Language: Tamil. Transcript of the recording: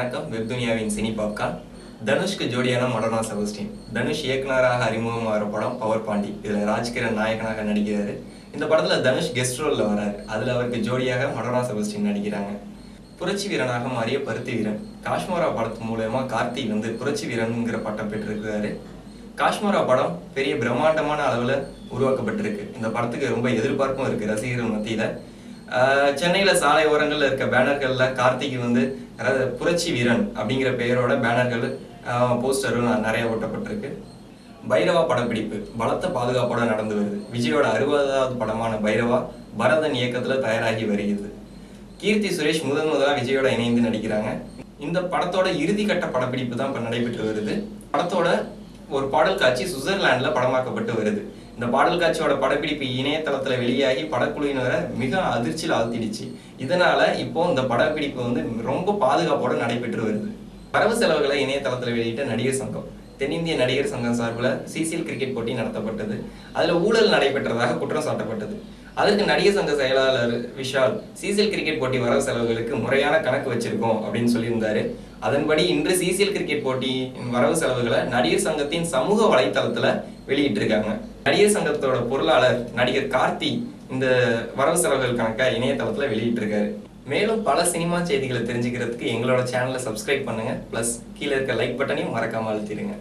வெப்துனியாவின் சினி பாப்கார்ன் தனுஷ்க்கு ஜோடியான மடோனா செபஸ்டின் தனுஷ் இயக்குனராக அறிமுகமாகிற படம் பவர் பாண்டி. இதில் ராஜ்கிரண் நாயகனாக நடிக்கிறாரு. இந்த படத்தில் தனுஷ் கெஸ்ட் ரோலில் வராரு. அதில் அவருக்கு ஜோடியாக மடோனா செபஸ்டின் நடிக்கிறாங்க. புரட்சி வீரனாக மாறிய பருத்தி வீரன். காஷ்மோரா படத்து மூலயமா கார்த்தி வந்து புரட்சி வீரனுங்கிற பட்டம் பெற்றிருக்கிறாரு. காஷ்மோரா படம் பெரிய பிரம்மாண்டமான அளவில் உருவாக்கப்பட்டிருக்கு. இந்த படத்துக்கு ரொம்ப எதிர்பார்ப்பும் இருக்கு ரசிகர்கள் மத்தியில். சென்னையில் சாலை ஓரங்களில் இருக்க பேனர்களில் கார்த்திக் வந்து அதாவது புரட்சி வீரன் அப்படிங்கிற பெயரோட பேனர்கள் போஸ்டரும் நிறைய ஒட்டப்பட்டிருக்கு பைரவா படப்பிடிப்பு பலத்த பாதுகாப்போட நடந்து வருது. விஜயோட அறுபதாவது படமான பைரவா பரதன் இயக்கத்தில் தயாராகி வருகிறது. கீர்த்தி சுரேஷ் முதன் முதலாக விஜயோட இணைந்து நடிக்கிறாங்க. இந்த படத்தோட இறுதிக்கட்ட படப்பிடிப்பு தான் இப்போ நடைபெற்று வருது. படத்தோட ஒரு பாடல் காட்சி சுவிட்சர்லாண்டில் படமாக்கப்பட்டு வருது. இந்த பாடல் காட்சியோட படப்பிடிப்பு இணையதளத்துல வெளியாகி படக்குழுவினரை மிக அதிர்ச்சியில் ஆழ்த்திடுச்சு. இதனால இப்போ இந்த படப்பிடிப்பு வந்து ரொம்ப பாதுகாப்போட நடைபெற்று வருது. வரவு செலவுகளை இணையதளத்துல வெளியிட்ட நடிகர் சங்கம். தென்னிந்திய நடிகர் சங்கம் சார்பில் சிசிஎல் கிரிக்கெட் போட்டி நடத்தப்பட்டது. அதில் ஊழல் நடைபெற்றதாக குற்றம் சாட்டப்பட்டது. அதற்கு நடிகர் சங்க செயலாளர் விஷால் சிசிஎல் கிரிக்கெட் போட்டி வரவு செலவுகளுக்கு முறையான கணக்கு வச்சிருக்கோம் அப்படின்னு சொல்லியிருந்தாரு. அதன்படி இன்று சிசிஎல் கிரிக்கெட் போட்டியின் வரவு செலவுகளை நடிகர் சங்கத்தின் சமூக வலைத்தளத்துல வெளியிட்டிருக்காங்க. நடிகர் சங்கத்தோட பொருளாளர் நடிகர் கார்த்தி இந்த வரவு செலவுகள் கணக்கை இணையதளத்துல வெளியிட்டிருக்காரு. மேலும் பல சினிமா செய்திகளை தெரிஞ்சுக்கிறதுக்கு எங்களோட சேனலை சப்ஸ்கிரைப் பண்ணுங்க. ப்ளஸ் கீழே இருக்க லைக் பட்டனையும் மறக்காமல் அழுத்திடுங்க.